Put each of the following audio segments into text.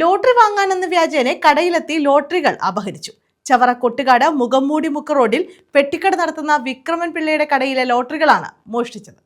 Lottery വാങ്ങാനെന്ന വ്യാജേനെ കടയിലെത്തി ലോട്ടറികൾ അപഹരിച്ചു. ചവറ കൊട്ടുകാട് മുഖംമൂടി മുക്ക് റോഡിൽ പെട്ടിക്കട നടത്തുന്ന വിക്രമൻ പിള്ളയുടെ കടയിലെ ലോട്ടറികളാണ് മോഷ്ടിച്ചത്.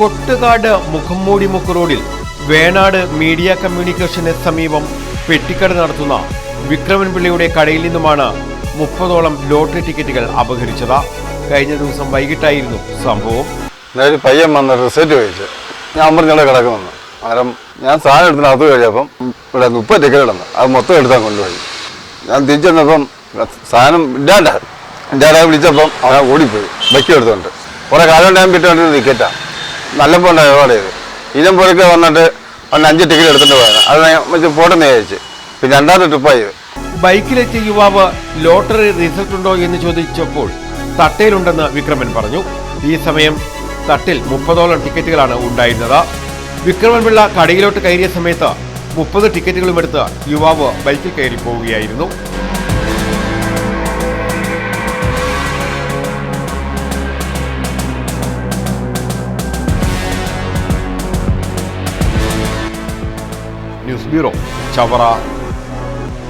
കൊട്ടുകാട് മുഖംമൂടി മുക്ക് റോഡിൽ വേണാട് മീഡിയ കമ്മ്യൂണിക്കേഷന് സമീപം പെട്ടിക്കട നടത്തുന്ന വിക്രമൻ പിള്ളയുടെ കടയിൽ നിന്നുമാണ് മുപ്പതോളം ലോട്ടറി ടിക്കറ്റുകൾ അപഹരിച്ചത്. കഴിഞ്ഞ ദിവസം വൈകിട്ടായിരുന്നു സംഭവം. പയ്യൻ വന്ന റിസൾട്ട് ചോദിച്ചു. ഞാൻ പറഞ്ഞവിടെ കിടക്കുമെന്ന് അന്നേരം ഞാൻ സാധനം എടുത്തിന് അത് കഴിയപ്പം ഇവിടെ മുപ്പത് ടിക്കറ്റ് കിടന്നു അത് മൊത്തം എടുത്താൽ കൊണ്ടുപോയി. ഞാൻ തിരിച്ചു വന്നപ്പം സാധനം ഇല്ലാണ്ട എന്റെ വിളിച്ചപ്പം അവനെ ഓടിപ്പോയി. ബൈക്ക് എടുത്തുകൊണ്ട്. കുറേ കാലം ഞാൻ കിട്ടുകൊണ്ടിരുന്ന ടിക്കറ്റാണ് നല്ല പോണ്ട ഏർപ്പാട് ചെയ്ത് ഇതിനും പോലൊക്കെ വന്നിട്ട് ഒന്ന് അഞ്ച് ടിക്കറ്റ് എടുത്തിട്ട് പോയത്. അത് ഞാൻ പോട്ടെന്ന് നേരിച്ച് പിന്നെ രണ്ടാമത്തെ ട്രിപ്പായി ബൈക്കിലെത്തിയ യുവാവ് ലോട്ടറി റിസൾട്ട് ഉണ്ടോ എന്ന് ചോദിച്ചപ്പോൾ തട്ടയിലുണ്ടെന്ന് വിക്രമൻ പറഞ്ഞു. ഈ സമയം തട്ടിൽ മുപ്പതോളം ടിക്കറ്റുകളാണ് ഉണ്ടായിരുന്നത്. വിക്രമൻ പിള്ള കടയിലോട്ട് കയറിയ സമയത്ത് മുപ്പത് ടിക്കറ്റുകളും എടുത്ത് യുവാവ് ബൈക്കിൽ കയറി പോവുകയായിരുന്നു. News bureau. ചവറ.